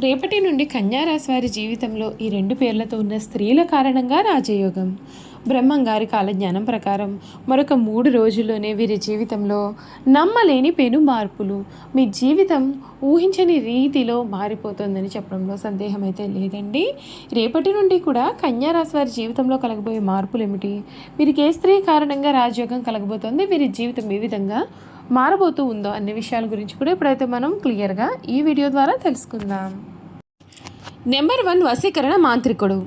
రేపటి నుండి కన్యారాశి వారి జీవితంలో ఈ రెండు పేర్లతో ఉన్న స్త్రీల కారణంగా రాజయోగం. బ్రహ్మం గారి కాలజ్ఞానం ప్రకారం మరొక మూడు రోజుల్లోనే వీరి జీవితంలో నమ్మలేని పెను మార్పులు. మీ జీవితం ఊహించని రీతిలో మారిపోతుందని చెప్పడంలో సందేహం అయితే లేదండి. రేపటి నుండి కూడా కన్యారాశి వారి జీవితంలో కలగబోయే మార్పులు ఏమిటి? వీరికి ఏ స్త్రీ కారణంగా రాజయోగం కలగబోతోంది? వీరి జీవితం ఏ విధంగా మారబోతూ ఉందో అన్ని విషయాల గురించి కూడా ఇప్పుడైతే మనం క్లియర్గా ఈ వీడియో ద్వారా తెలుసుకుందాం. నెంబర్ వన్ వశీకరణ మాంత్రికుడు.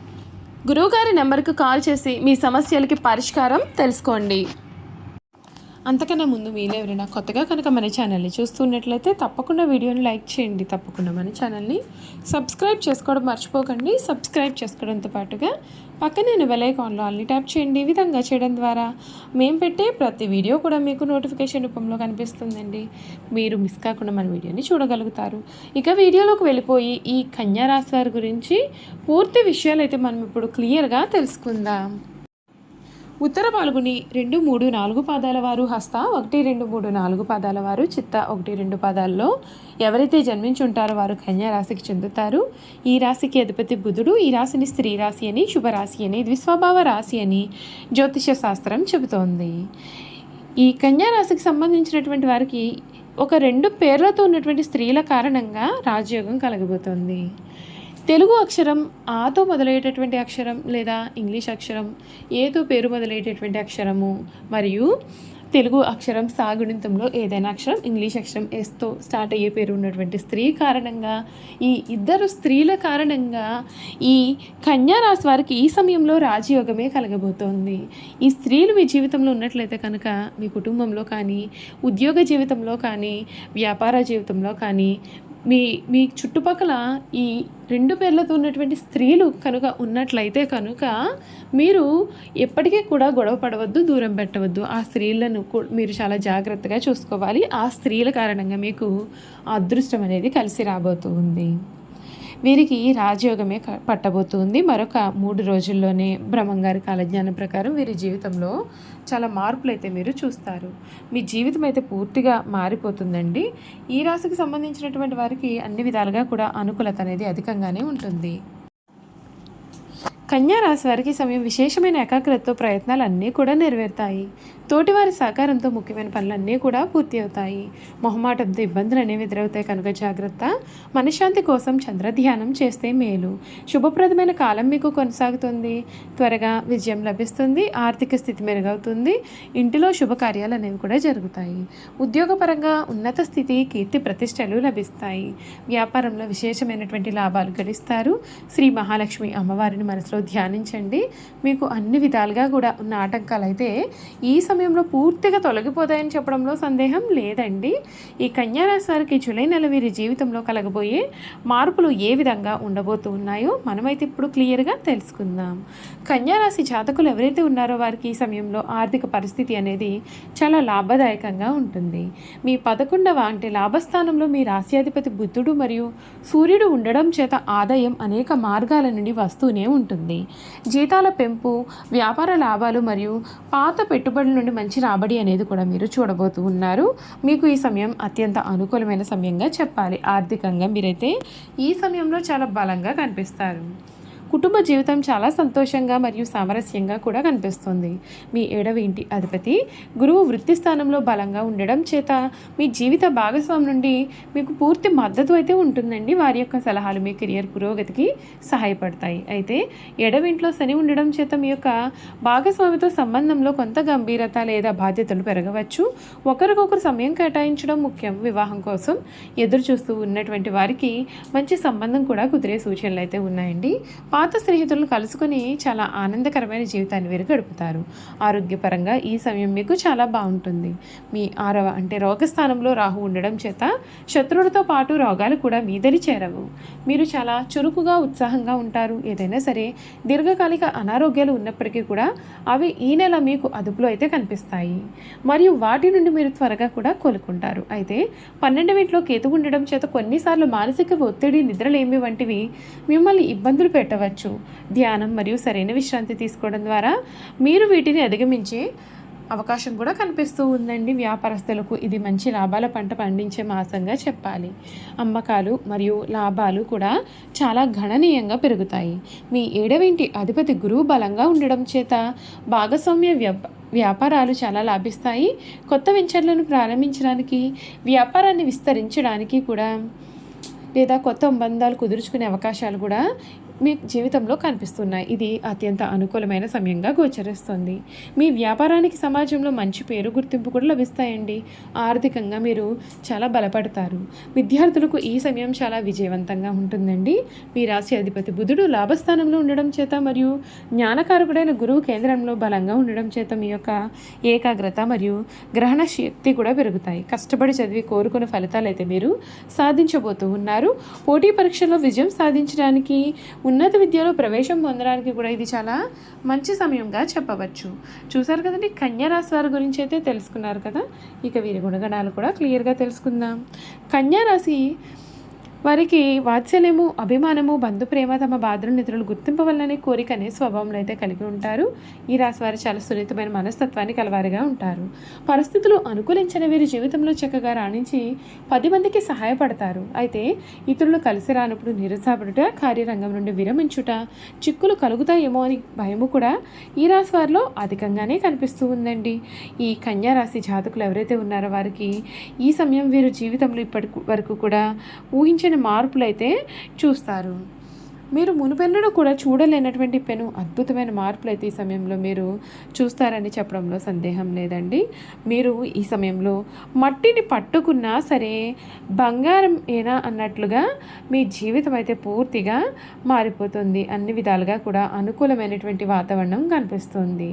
గురువుగారి నెంబర్కు కాల్ చేసి మీ సమస్యలకి పరిష్కారం తెలుసుకోండి. అంతకన్నా ముందు మీరు ఎవరైనా కొత్తగా కనుక మన ఛానల్ని చూస్తున్నట్లయితే తప్పకుండా వీడియోని లైక్ చేయండి. తప్పకుండా మన ఛానల్ని సబ్స్క్రైబ్ చేసుకోవడం మర్చిపోకండి. సబ్స్క్రైబ్ చేసుకోవడంతో పాటుగా పక్కనే బెల్ ఐకాన్లో అన్ని ట్యాప్ చేయండి. ఈ విధంగా చేయడం ద్వారా మేము పెట్టే ప్రతి వీడియో కూడా మీకు నోటిఫికేషన్ రూపంలో కనిపిస్తుందండి. మీరు మిస్ కాకుండా మన వీడియోని చూడగలుగుతారు. ఇక వీడియోలోకి వెళ్ళిపోయి ఈ కన్యా రాశి వారి గురించి పూర్తి విషయాలు అయితే మనం ఇప్పుడు క్లియర్గా తెలుసుకుందాం. ఉత్తర పాల్గొని రెండు మూడు నాలుగు పాదాల వారు హస్త ఒకటి రెండు మూడు నాలుగు పాదాల వారు చిత్త ఒకటి రెండు పాదాల్లో. ఎవరైతే జన్మించి ఉంటారో వారు కన్యా రాశికి చెందుతారు. ఈ రాశికి అధిపతి బుధుడు ఈ రాశిని స్త్రీ రాశి అని శుభరాశి అని ద్విస్వభావ రాశి అని జ్యోతిష శాస్త్రం చెబుతోంది. ఈ కన్యా రాశికి సంబంధించినటువంటి వారికి ఒక రెండు పేర్లతో ఉన్నటువంటి స్త్రీల కారణంగా రాజయోగం కలగబోతోంది. తెలుగు అక్షరం ఆతో మొదలయ్యేటటువంటి అక్షరం లేదా ఇంగ్లీష్ అక్షరం ఏతో పేరు మొదలయ్యేటటువంటి అక్షరము మరియు తెలుగు అక్షరం సాగుణితంలో ఏదైనా అక్షరం ఇంగ్లీష్ అక్షరం ఎస్తో స్టార్ట్ అయ్యే పేరు ఉన్నటువంటి స్త్రీ కారణంగా ఈ ఇద్దరు స్త్రీల కారణంగా ఈ కన్యా రాశి వారికి ఈ సమయంలో రాజయోగమే కలగబోతోంది. ఈ స్త్రీలు మీ జీవితంలో ఉన్నట్లయితే కనుక మీ కుటుంబంలో కానీ ఉద్యోగ జీవితంలో కానీ వ్యాపార జీవితంలో కానీ మీ మీ చుట్టుపక్కల ఈ రెండు పేర్లతో ఉన్నటువంటి స్త్రీలు కనుక ఉన్నట్లయితే కనుక మీరు ఎప్పటికీ కూడా గొడవ పడవద్దు దూరం పెట్టవద్దు. ఆ స్త్రీలను మీరు చాలా జాగ్రత్తగా చూసుకోవాలి. ఆ స్త్రీల కారణంగా మీకు అదృష్టం అనేది కలిసి రాబోతుంది. వీరికి రాజయోగమే పట్టబోతుంది. మరొక మూడు రోజుల్లోనే బ్రహ్మంగారి కాలజ్ఞానం ప్రకారం వీరి జీవితంలో చాలా మార్పులు అయితే మీరు చూస్తారు. మీ జీవితం అయితే పూర్తిగా మారిపోతుందండి. ఈ రాశికి సంబంధించినటువంటి వారికి అన్ని విధాలుగా కూడా అనుకూలత అనేది అధికంగానే ఉంటుంది. కన్యా రాశి వారికి సమయం విశేషమైన ఏకాగ్రతతో ప్రయత్నాలు అన్నీ కూడా నెరవేరుతాయి. తోటివారి సహకారంతో ముఖ్యమైన పనులన్నీ కూడా పూర్తి అవుతాయి మొహమాటంతో ఇబ్బందులు అనేవి ఎదురవుతాయి కనుక జాగ్రత్త. మనశ్శాంతి కోసం చంద్ర ధ్యానం చేస్తే మేలు. శుభప్రదమైన కాలం మీకు కొనసాగుతుంది. త్వరగా విజయం లభిస్తుంది. ఆర్థిక స్థితి మెరుగవుతుంది. ఇంటిలో శుభకార్యాలు అనేవి కూడా జరుగుతాయి. ఉద్యోగపరంగా ఉన్నత స్థితి కీర్తి ప్రతిష్టలు లభిస్తాయి. వ్యాపారంలో విశేషమైనటువంటి లాభాలు గడిస్తారు. శ్రీ మహాలక్ష్మి అమ్మవారిని మనసులో ధ్యానించండి. మీకు అన్ని విధాలుగా కూడా ఉన్న ఆటంకాలు అయితే ఈ సమయంలో పూర్తిగా తొలగిపోతాయని చెప్పడంలో సందేహం లేదండి. ఈ కన్యారాశి వారికి జూలై నెల వీరి జీవితంలో కలగబోయే మార్పులు ఏ విధంగా ఉండబోతూ ఉన్నాయో మనమైతే ఇప్పుడు క్లియర్గా తెలుసుకుందాం. కన్యారాశి జాతకులు ఎవరైతే ఉన్నారో వారికి ఈ సమయంలో ఆర్థిక పరిస్థితి అనేది చాలా లాభదాయకంగా ఉంటుంది. మీ పదకొండవ అంటే లాభస్థానంలో మీ రాశ్యాధిపతి బుద్ధుడు మరియు సూర్యుడు ఉండడం చేత ఆదాయం అనేక మార్గాల నుండి వస్తూనే ఉంటుంది. జీతాల పెంపు వ్యాపార లాభాలు మరియు పాత పెట్టుబడుల నుండి మంచి రాబడి అనేది కూడా మీరు చూడబోతూ ఉన్నారు. మీకు ఈ సమయం అత్యంత అనుకూలమైన సమయంగా చెప్పాలి. ఆర్థికంగా మీరైతే ఈ సమయంలో చాలా బలంగా కనిపిస్తారు. కుటుంబ జీవితం చాలా సంతోషంగా మరియు సామరస్యంగా కూడా కనిపిస్తుంది. మీ ఏడవ ఇంటి అధిపతి గురువు వృత్తి స్థానంలో బలంగా ఉండడం చేత మీ జీవిత భాగస్వామి నుండి మీకు పూర్తి మద్దతు అయితే ఉంటుందండి. వారి యొక్క సలహాలు మీ కెరియర్ పురోగతికి సహాయపడతాయి. అయితే ఏడవ ఇంట్లో శని ఉండడం చేత మీ యొక్క భాగస్వామితో సంబంధంలో కొంత గంభీరత లేదా బాధ్యతలు పెరగవచ్చు. ఒకరికొకరు సమయం కేటాయించడం ముఖ్యం. వివాహం కోసం ఎదురు చూస్తూ ఉన్నటువంటి వారికి మంచి సంబంధం కూడా కుదిరే సూచనలు అయితే ఉన్నాయండి. పాత స్నేహితులను కలుసుకొని చాలా ఆనందకరమైన జీవితాన్ని వీరు గడుపుతారు. ఆరోగ్యపరంగా ఈ సమయం మీకు చాలా బాగుంటుంది. మీ ఆరవ అంటే రోగస్థానంలో రాహు ఉండడం చేత శత్రువులతో పాటు రోగాలు కూడా మీదరి చేరవు. మీరు చాలా చురుకుగా ఉత్సాహంగా ఉంటారు. ఏదైనా సరే దీర్ఘకాలిక అనారోగ్యాలు ఉన్నప్పటికీ కూడా అవి ఈ నెల మీకు అదుపులో అయితే కనిపిస్తాయి. మరియు వాటి నుండి మీరు త్వరగా కూడా కోలుకుంటారు. అయితే పన్నెండు ఇంట్లో కేతు ఉండడం చేత కొన్నిసార్లు మానసిక ఒత్తిడి నిద్రలేమి వంటివి మిమ్మల్ని ఇబ్బందులు పెట్టవచ్చు. ధ్యానం మరియు సరైన విశ్రాంతి తీసుకోవడం ద్వారా మీరు వీటిని అధిగమించే అవకాశం కూడా కనిపిస్తూ ఉందండి. వ్యాపారస్తులకు ఇది మంచి లాభాల పంట పండించే మాసంగా చెప్పాలి. అమ్మకాలు మరియు లాభాలు కూడా చాలా గణనీయంగా పెరుగుతాయి. మీ ఏడవింటి అధిపతి గురువు బలంగా ఉండడం చేత భాగస్వామ్య వ్యాప వ్యాపారాలు చాలా లాభిస్తాయి. కొత్త వెంచర్లను ప్రారంభించడానికి వ్యాపారాన్ని విస్తరించడానికి కూడా లేదా కొత్త ఒప్పందాలు కుదుర్చుకునే అవకాశాలు కూడా మీ జీవితంలో కనిపిస్తున్నాయి. ఇది అత్యంత అనుకూలమైన సమయంగా గోచరిస్తుంది. మీ వ్యాపారానికి సమాజంలో మంచి పేరు గుర్తింపు కూడా లభిస్తాయండి. ఆర్థికంగా మీరు చాలా బలపడతారు. విద్యార్థులకు ఈ సమయం చాలా విజయవంతంగా ఉంటుందండి. మీ రాశి అధిపతి బుధుడు లాభస్థానంలో ఉండడం చేత మరియు జ్ఞానకారకుడైన గురువు కేంద్రంలో బలంగా ఉండడం చేత మీ యొక్క ఏకాగ్రత మరియు గ్రహణ శక్తి కూడా పెరుగుతాయి. కష్టపడి చదివి కోరుకున్న ఫలితాలు అయితే మీరు సాధించబోతూ ఉన్నారు. పోటీ పరీక్షల్లో విజయం సాధించడానికి ఉన్నత విద్యలో ప్రవేశం పొందడానికి కూడా ఇది చాలా మంచి సమయంగా చెప్పవచ్చు. చూసారు కదండి? కన్యా రాశి వారి గురించి అయితే తెలుసుకున్నారు కదా? ఇక వీరి గుణగణాలు కూడా క్లియర్గా తెలుసుకుందాం. కన్యారాశి వారికి వాత్సల్యము అభిమానము బంధు ప్రేమ తమ బాధృనిధులు గుర్తింపవలననే కోరిక అనే స్వభావంలో అయితే కలిగి ఉంటారు. ఈ రాశి వారు చాలా సున్నితమైన మనస్తత్వాన్ని కలవారిగా ఉంటారు. పరిస్థితులు అనుకూలించిన వీరి జీవితంలో చక్కగా రాణించి పది మందికి సహాయపడతారు. అయితే ఇతరులు కలిసి రానప్పుడు నిరుత్సాహపడుట కార్యరంగం నుండి విరమించుట చిక్కులు కలుగుతాయేమో అని భయము కూడా ఈ రాశి వారిలో అధికంగానే కనిపిస్తూ ఉందండి. ఈ కన్యా రాశి జాతకులు ఎవరైతే ఉన్నారో వారికి ఈ సమయం వీరు జీవితంలో ఇప్పటి వరకు కూడా ఊహించిన మార్పులైతే చూస్తారు. మీరు మునుపెన్నడూ కూడా చూడలేనటువంటి పెను అద్భుతమైన మార్పులు అయితే ఈ సమయంలో మీరు చూస్తారని చెప్పడంలో సందేహం లేదండి. మీరు ఈ సమయంలో మట్టిని పట్టుకున్నా సరే బంగారం ఏనా అన్నట్లుగా మీ జీవితం అయితే పూర్తిగా మారిపోతుంది. అన్ని విధాలుగా కూడా అనుకూలమైనటువంటి వాతావరణం కనిపిస్తుంది.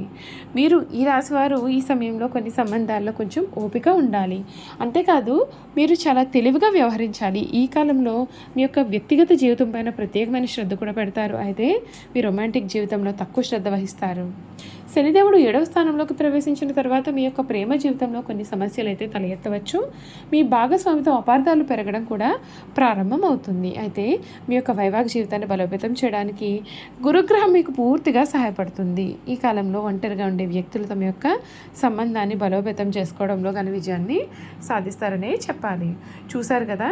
మీరు ఈ రాశివారు ఈ సమయంలో కొన్ని సంబంధాల్లో కొంచెం ఓపిక ఉండాలి. అంతేకాదు మీరు చాలా తెలివిగా వ్యవహరించాలి. ఈ కాలంలో మీ యొక్క వ్యక్తిగత జీవితం పైన ప్రత్యేకమైన శ్రద్ధ శ్రద్ధ కూడా పెడతారు. అయితే మీ రొమాంటిక్ జీవితంలో తక్కువ శ్రద్ధ వహిస్తారు. శనిదేవుడు ఏడవ స్థానంలోకి ప్రవేశించిన తర్వాత మీ యొక్క ప్రేమ జీవితంలో కొన్ని సమస్యలు అయితే తల ఎత్తవచ్చు మీ భాగస్వామితో అపార్థాలు పెరగడం కూడా ప్రారంభం అవుతుంది అయితే మీ యొక్క వైవాహిక జీవితాన్ని బలోపేతం చేయడానికి గురుగ్రహం మీకు పూర్తిగా సహాయపడుతుంది. ఈ కాలంలో ఒంటరిగా ఉండే వ్యక్తులు తమ యొక్క సంబంధాన్ని బలోపేతం చేసుకోవడంలో ఘన విజయాన్ని సాధిస్తారనే చెప్పాలి. చూశారు కదా?